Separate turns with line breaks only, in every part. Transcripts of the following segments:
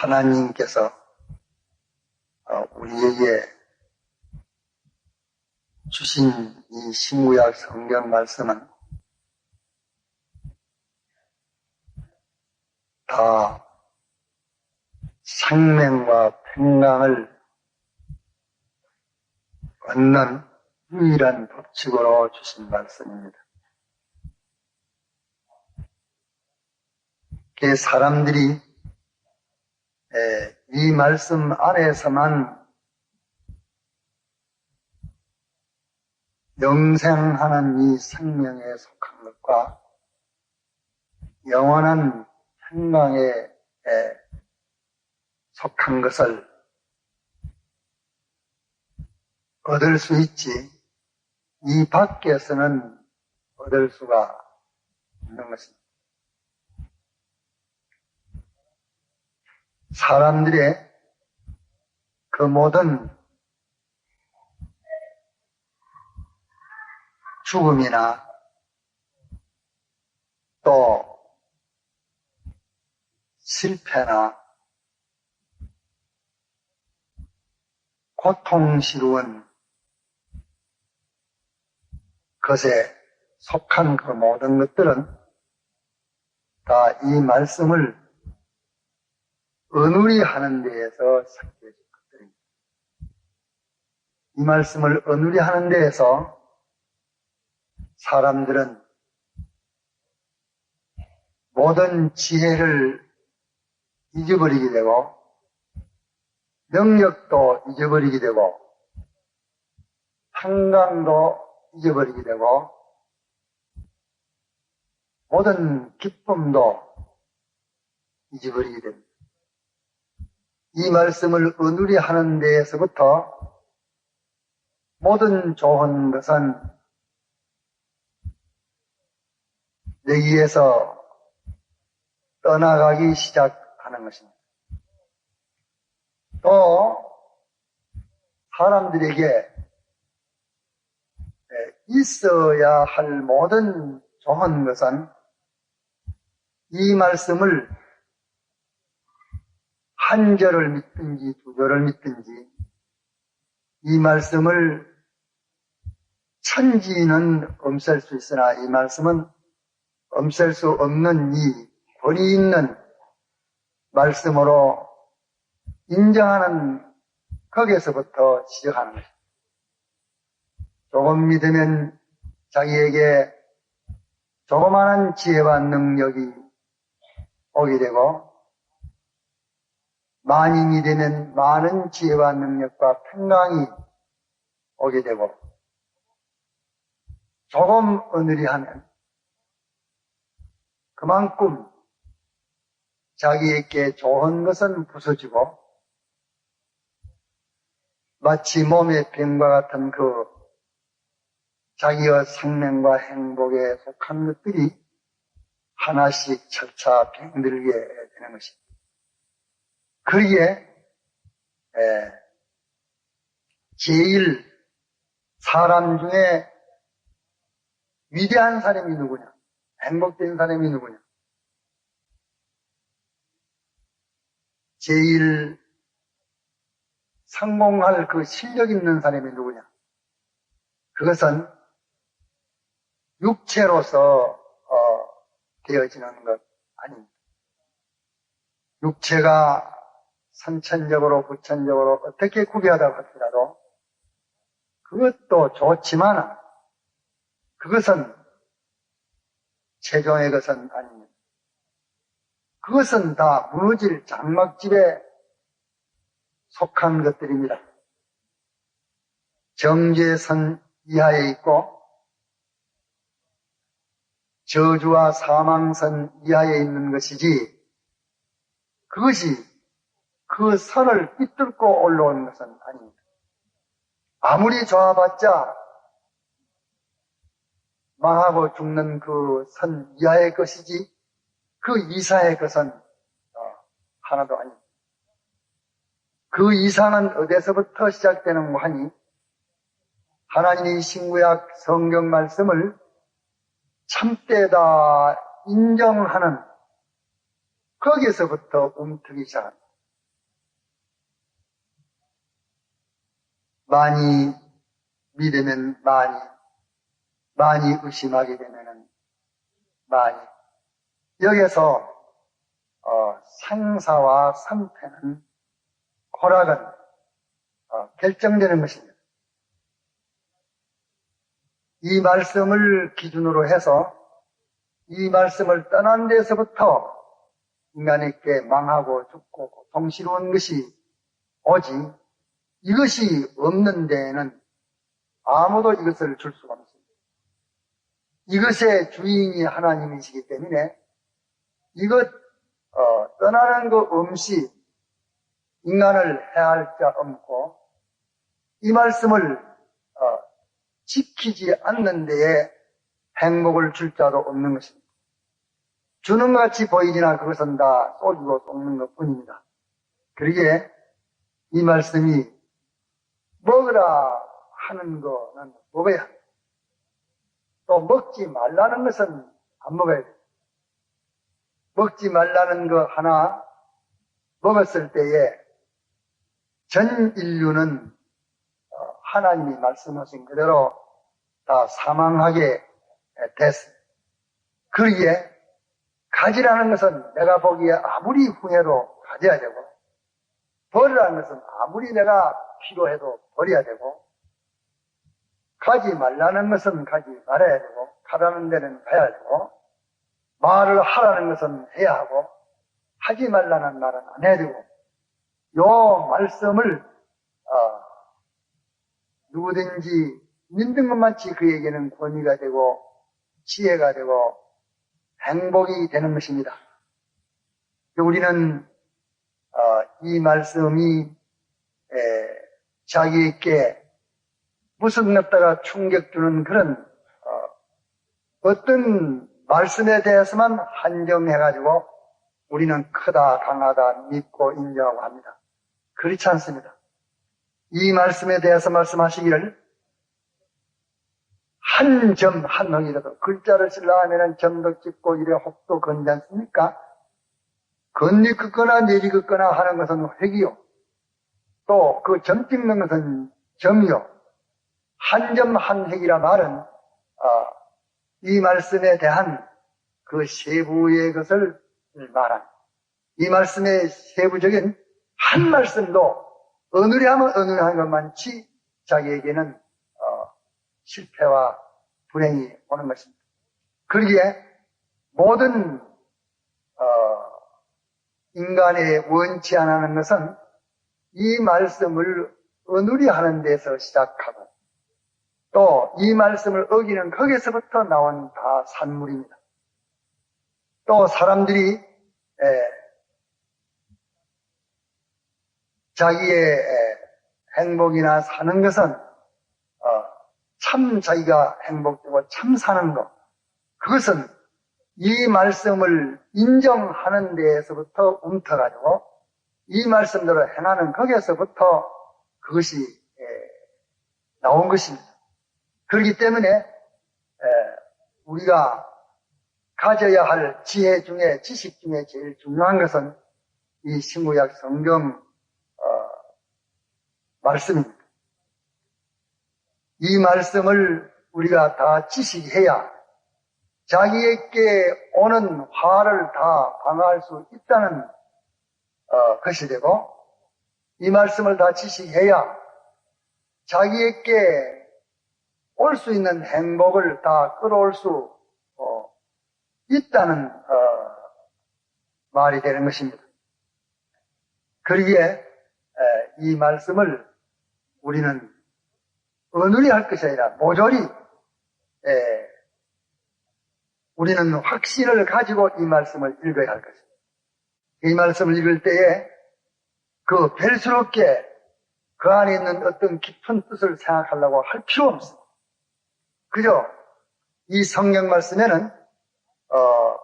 하나님께서 어, 우리에게 주신 이 신구약 성경 말씀은 다 생명과 평강을 얻는 유일한 법칙으로 주신 말씀입니다. 그 사람들이 이 말씀 안에서만 영생하는 이 생명에 속한 것과 영원한 평강에 속한 것을 얻을 수 있지 이 밖에서는 얻을 수가 없는 것입니다. 사람들의 그 모든 죽음이나 또 실패나 고통스러운 것에 속한 그 모든 것들은 다 이 말씀을 은우리 하는 데에서 섞여진 것들입니다. 이 말씀을 은우리 하는 데에서 사람들은 모든 지혜를 잊어버리게 되고 능력도 잊어버리게 되고 평강도 잊어버리게 되고 모든 기쁨도 잊어버리게 됩니다. 이 말씀을 은우리 하는 데에서부터 모든 좋은 것은 여기에서 떠나가기 시작하는 것입니다. 또 사람들에게 있어야 할 모든 좋은 것은 이 말씀을 한 절을 믿든지 두 절을 믿든지 이 말씀을 천지는 없앨 수 있으나 이 말씀은 없앨 수 없는 이 권위 있는 말씀으로 인정하는 거기에서부터 시작하는 것입니다. 조금 믿으면 자기에게 조그마한 지혜와 능력이 오게 되고 많이 믿으면 많은 지혜와 능력과 평강이 오게 되고 조금 어느리 하면 그만큼 자기에게 좋은 것은 부서지고 마치 몸의 병과 같은 그 자기의 생명과 행복에 속한 것들이 하나씩 절차 병들게 되는 것입니다. 그기에 제일 사람 중에 위대한 사람이 누구냐? 행복된 사람이 누구냐? 제일 성공할 그 실력 있는 사람이 누구냐? 그것은 육체로서 어, 되어지는 것 아닙니다. 육체가 선천적으로 부천적으로 어떻게 구비하다고 할지라도 그것도 좋지만 그것은 최종의 것은 아닙니다. 그것은 다 무너질 장막집에 속한 것들입니다. 정죄선 이하에 있고 저주와 사망선 이하에 있는 것이지 그것이 그 선을 삐뚤고 올라오는 것은 아닙니다. 아무리 좋아봤자 망하고 죽는 그 선 이하의 것이지 그 이사의 것은 어, 하나도 아닙니다. 그 이사는 어디서부터 시작되는 하니 하나님이 신구약 성경 말씀을 참되다 인정하는 거기에서부터 움트기 시작합니다. 많이 믿으면 많이, 많이 의심하게 되면은 많이. 여기에서 어, 생사와 성패는 허락은 어, 결정되는 것입니다. 이 말씀을 기준으로 해서 이 말씀을 떠난 데서부터 인간에게 망하고 죽고 고통스러운 것이 오지 이것이 없는 데에는 아무도 이것을 줄 수가 없습니다. 이것의 주인이 하나님이시기 때문에 이것 어, 떠나는 것 없이 인간을 해할 자 없고 이 말씀을 어, 지키지 않는 데에 행복을 줄 자도 없는 것입니다. 주는 것 같이 보이지나 그것은 다 쏘주고 쏘는 것 뿐입니다. 그러기에 이 말씀이 먹으라 하는 거는 먹어야. 또 먹지 말라는 것은 안 먹어야 돼요. 먹지 말라는 거 하나 먹었을 때에 전 인류는 어, 하나님이 말씀하신 그대로 다 사망하게 됐습니다. 그러기에 가지라는 것은 내가 보기에 아무리 후회도 가져야 되고 버리라는 것은 아무리 내가 필요해도 버려야 되고 가지 말라는 것은 가지 말아야 되고 가라는 데는 가야 되고 말을 하라는 것은 해야 하고 하지 말라는 말은 안 해야 되고 요 말씀을 어, 누구든지 믿는 것만치 그에게는 권위가 되고 지혜가 되고 행복이 되는 것입니다. 우리는 어, 이 말씀이 에, 자기에게 무슨 냈다가 충격 주는 그런 어, 떤 말씀에 대해서만 한정해가지고 우리는 크다, 강하다, 믿고 인정하고 합니다. 그렇지 않습니다. 이 말씀에 대해서 말씀하시기를 한 점, 한 덩이라도 글자를 쓰려 하면 점도 찍고 이래 혹도 건지 않습니까? 건리 긋거나 내리 긋거나 하는 것은 획이요. 또 그 점 찍는 것은 점이요. 한 점한 획이라 말은 어, 이 말씀에 대한 그 세부의 것을 말한 이 말씀의 세부적인 한 말씀도 어느리 하면 어느리 하는 것만치 자기에게는 어, 실패와 불행이 오는 것입니다. 그러기에 모든 어, 인간의 원치 않는 것은 이 말씀을 어느리 하는 데서 시작하고 또 이 말씀을 어기는 거기서부터 나온 다 산물입니다. 또 사람들이 에, 자기의 행복이나 사는 것은 어, 참 자기가 행복되고 참 사는 것 그것은 이 말씀을 인정하는 데에서부터 움터가지고 이 말씀대로 행하는 거기에서부터 그것이 나온 것입니다. 그렇기 때문에 우리가 가져야 할 지혜 중에 지식 중에 제일 중요한 것은 이 신구약 성경 말씀입니다. 이 말씀을 우리가 다 지식해야 자기에게 오는 화를 다 방어할 수 있다는 어, 것이 되고 이 말씀을 다 지식해야 자기에게 올 수 있는 행복을 다 끌어올 수 어, 있다는 어, 말이 되는 것입니다. 그러기에 이 말씀을 우리는 어느리 할 것이 아니라 모조리 에, 우리는 확신을 가지고 이 말씀을 읽어야 할 것입니다. 이 말씀을 읽을 때에 그 별스럽게 그 안에 있는 어떤 깊은 뜻을 생각하려고 할 필요 없습니다. 그죠? 이 성경 말씀에는 어,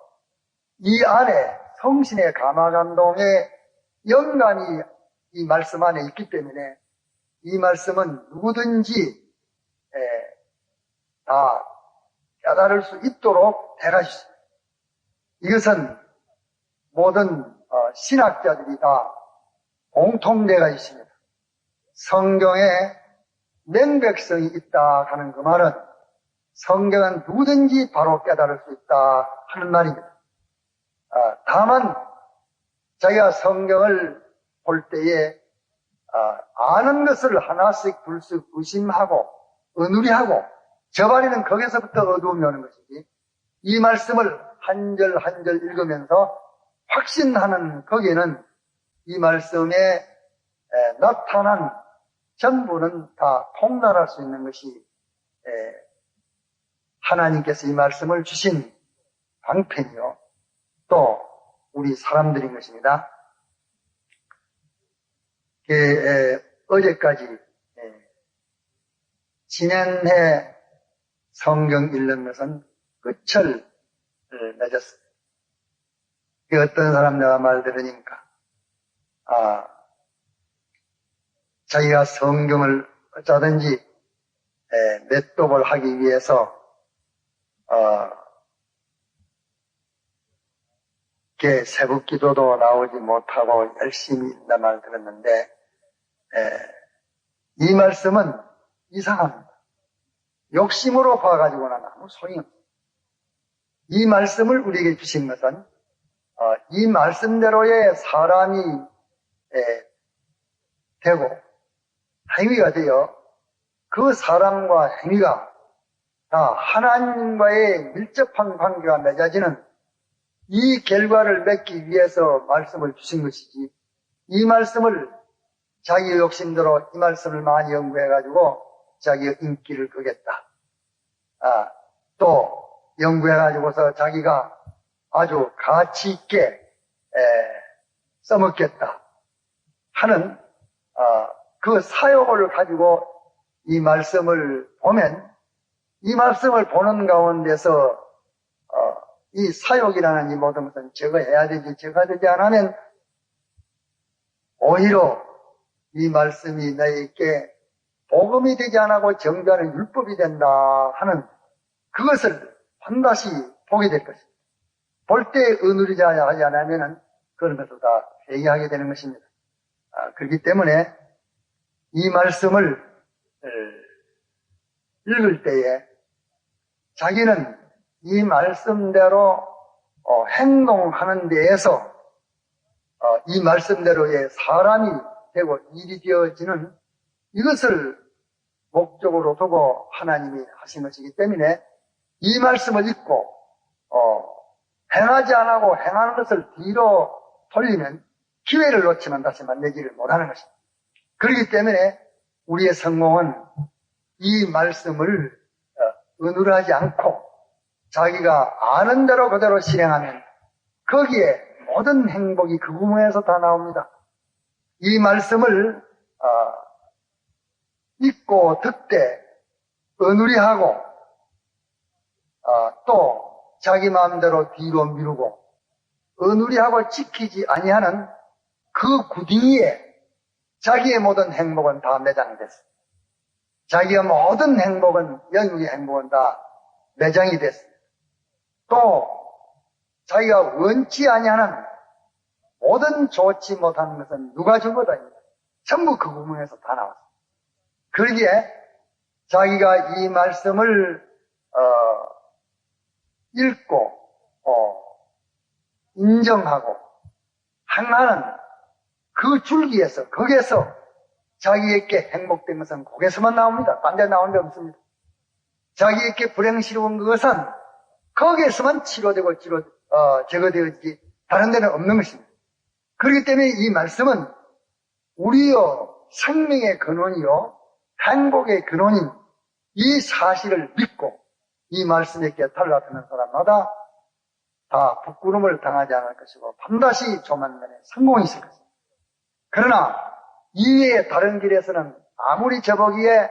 이 안에 성신의 감화 감동의 연관이 이 말씀 안에 있기 때문에 이 말씀은 누구든지 에, 다 깨달을 수 있도록 대가시습니다. 이것은 모든 어, 신학자들이 다 공통되가 있습니다. 성경에 명백성이 있다 하는 그 말은 성경은 누구든지 바로 깨달을 수 있다 하는 말입니다. 아, 다만 자기가 성경을 볼 때에 아, 아는 것을 하나씩 둘씩 의심하고 은우리하고 저발이는 거기서부터 어두움이 오는 것이지 이 말씀을 한 절 한 절 읽으면서 확신하는 거기에는 이 말씀에 에, 나타난 전부는 다 통달할 수 있는 것이 에, 하나님께서 이 말씀을 주신 방편이요. 또 우리 사람들인 것입니다. 그, 에, 어제까지 에, 지난해 성경 읽는 것은 끝을 맺었습니다. 그 어떤 사람 내가 말 들으니까 아 자기가 성경을 어쩌든지 에, 맷독을 하기 위해서 어, 이렇게 새벽 기도도 나오지 못하고 열심히 있다 말 들었는데 에, 이 말씀은 이상합니다. 욕심으로 봐가지고는 아무 소용이 없습니다. 이 말씀을 우리에게 주신 것은 어, 이 말씀대로의 사람이 에, 되고 행위가 되어 그 사람과 행위가 다 하나님과의 밀접한 관계가 맺어지는 이 결과를 맺기 위해서 말씀을 주신 것이지 이 말씀을 자기 욕심대로 이 말씀을 많이 연구해가지고 자기의 인기를 끄겠다. 아, 또 연구해가지고서 자기가 아주 가치 있게 에, 써먹겠다 하는 아, 그 사욕을 가지고 이 말씀을 보면 이 말씀을 보는 가운데서 어, 이 사욕이라는 이 모든 것은 제거해야 되지 제거되지 않으면 오히려 이 말씀이 너에게 복음이 되지 않고 정죄하는 율법이 된다 하는 그것을 반드시 보게 될 것입니다. 볼때 은우리자 하지 않으면 그런 것을 다 회개하게 되는 것입니다. 아, 그렇기 때문에 이 말씀을 에, 읽을 때에 자기는 이 말씀대로 어, 행동하는 데에서 어, 이 말씀대로의 사람이 되고 일이 되어지는 이것을 목적으로 두고 하나님이 하신 것이기 때문에 이 말씀을 읽고 어, 행하지 않고 행하는 것을 뒤로 돌리면 기회를 놓치면 다시 만나지를 못하는 것입니다. 그렇기 때문에 우리의 성공은 이 말씀을 어, 은우하지 않고 자기가 아는 대로 그대로 실행하면 거기에 모든 행복이 그 구멍에서 다 나옵니다. 이 말씀을 어, 읽고 듣되 은우리하고 어, 또 자기 마음대로 뒤로 미루고 은우리하고 지키지 아니하는 그 구덩이에 자기의 모든 행복은 다 매장이 됐습니다. 자기의 모든 행복은 영육의 행복은 다 매장이 됐습니다. 또 자기가 원치 아니하는 모든 좋지 못한 것은 누가 준 거다. 전부 그 구멍에서 다 나왔습니다. 그러기에 자기가 이 말씀을 어, 읽고 어, 인정하고 행하는 그 줄기에서 거기에서 자기에게 행복된 것은 거기에서만 나옵니다. 딴데 나온 데 없습니다. 자기에게 불행스러운 것은 거기에서만 치료되고 치료 어, 제거되었지 다른 데는 없는 것입니다. 그렇기 때문에 이 말씀은 우리의 생명의 근원이요 행복의 근원인 이 사실을 믿고 이 말씀에 나타난 사람마다 다 부끄러움을 당하지 않을 것이고 반드시 조만간에 성공이 있을 것입니다. 그러나 이외의 다른 길에서는 아무리 저보기에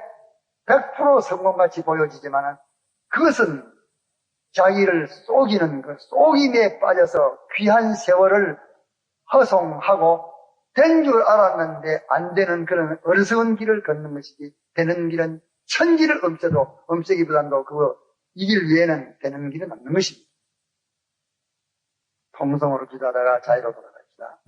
100% 성공같이 보여지지만 그것은 자기를 속이는 그 속임에 빠져서 귀한 세월을 허송하고 된 줄 알았는데 안 되는 그런 어리석은 길을 걷는 것이지 되는 길은 천지를 엄쳐도 엄세기보단도 그거 이 길 위에는 되는 길은 없는 것입니다. 통성으로 기도하다가 자유로 돌아갑시다.